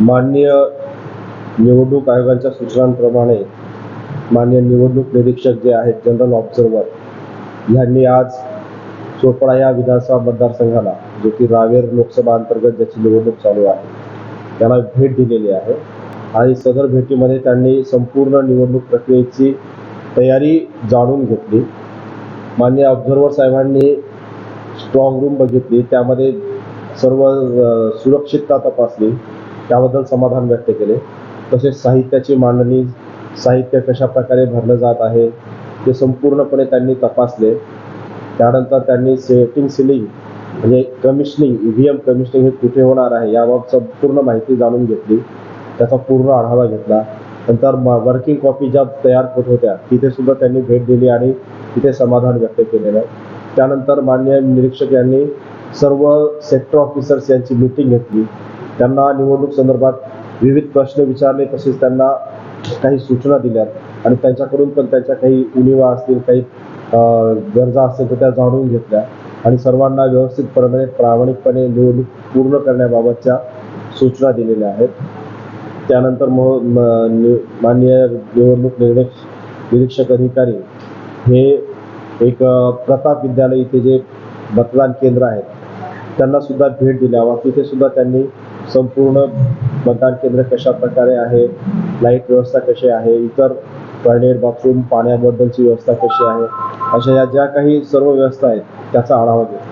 माननीय निवडणूक आयोगाच्या सूचनांप्रमाणे माननीय निवडणूक निरीक्षक जे आहेत जनरल ऑब्झर्वर यांनी आज चोपडा या विधानसभा मतदारसंघाला जो की रावेर लोकसभा अंतर्गत ज्याची निवडणूक चालू आहे त्याला भेट दिलेली आहे. आणि सदर भेटीमध्ये त्यांनी संपूर्ण निवडणूक प्रक्रियेची तयारी जाणून घेतली. माननीय ऑब्झर्वर साहेबांनी स्ट्रॉंग रूम बघितली त्यामध्ये सर्व सुरक्षितता तपासली. त्याबद्दल समाधान व्यक्त केले. तसेच साहित्याची मांडणी साहित्य कशा प्रकारे भरलं जात आहे ते संपूर्णपणे त्यांनी तपासले. त्यानंतर त्यांनी सेटिंग सिलिंग म्हणजे commissioning E V M commissioning हे कुठे होणार आहे याबाबत संपूर्ण माहिती जाणून घेतली. त्याचा पूर्ण आढावा घेतला. नंतर वर्किंग कॉपी ज्या तयार होत होत्या तिथे सुद्धा त्यांनी भेट दिली आणि तिथे समाधान व्यक्त केलेलं आहे. त्यानंतर माननीय निरीक्षक यांनी सर्व सेक्टर ऑफिसर्स यांची मीटिंग घेतली. त्यांना निवडणूक संदर्भात विविध प्रश्न विचारले तसेच त्यांना काही सूचना दिल्यात. आणि त्यांच्याकडून पण त्यांच्या काही उणिवा असतील काही गरजा असतील तर त्या जाणून घेतल्या. आणि सर्वांना व्यवस्थितपणे प्रामाणिकपणे निवडणूक पूर्ण करण्याबाबतच्या सूचना दिलेल्या आहेत. त्यानंतर मग म- माननीय निवडणूक निरीक्षक निरीक्षक अधिकारी हे एक प्रताप विद्यालय इथे जे मतदान केंद्र आहेत त्यांना सुद्धा भेट दिल्यावर तिथे सुद्धा त्यांनी संपूर्ण मतदान केंद्र कशा प्रकारे आहे? लाइट व्यवस्था कशी आहे? इतर टॉयलेट बाथरूम पाण्याबद्दलची व्यवस्था कशी आहे? अशा या ज्या काही सर्व व्यवस्था आहेत त्याचा आढावा घेऊ.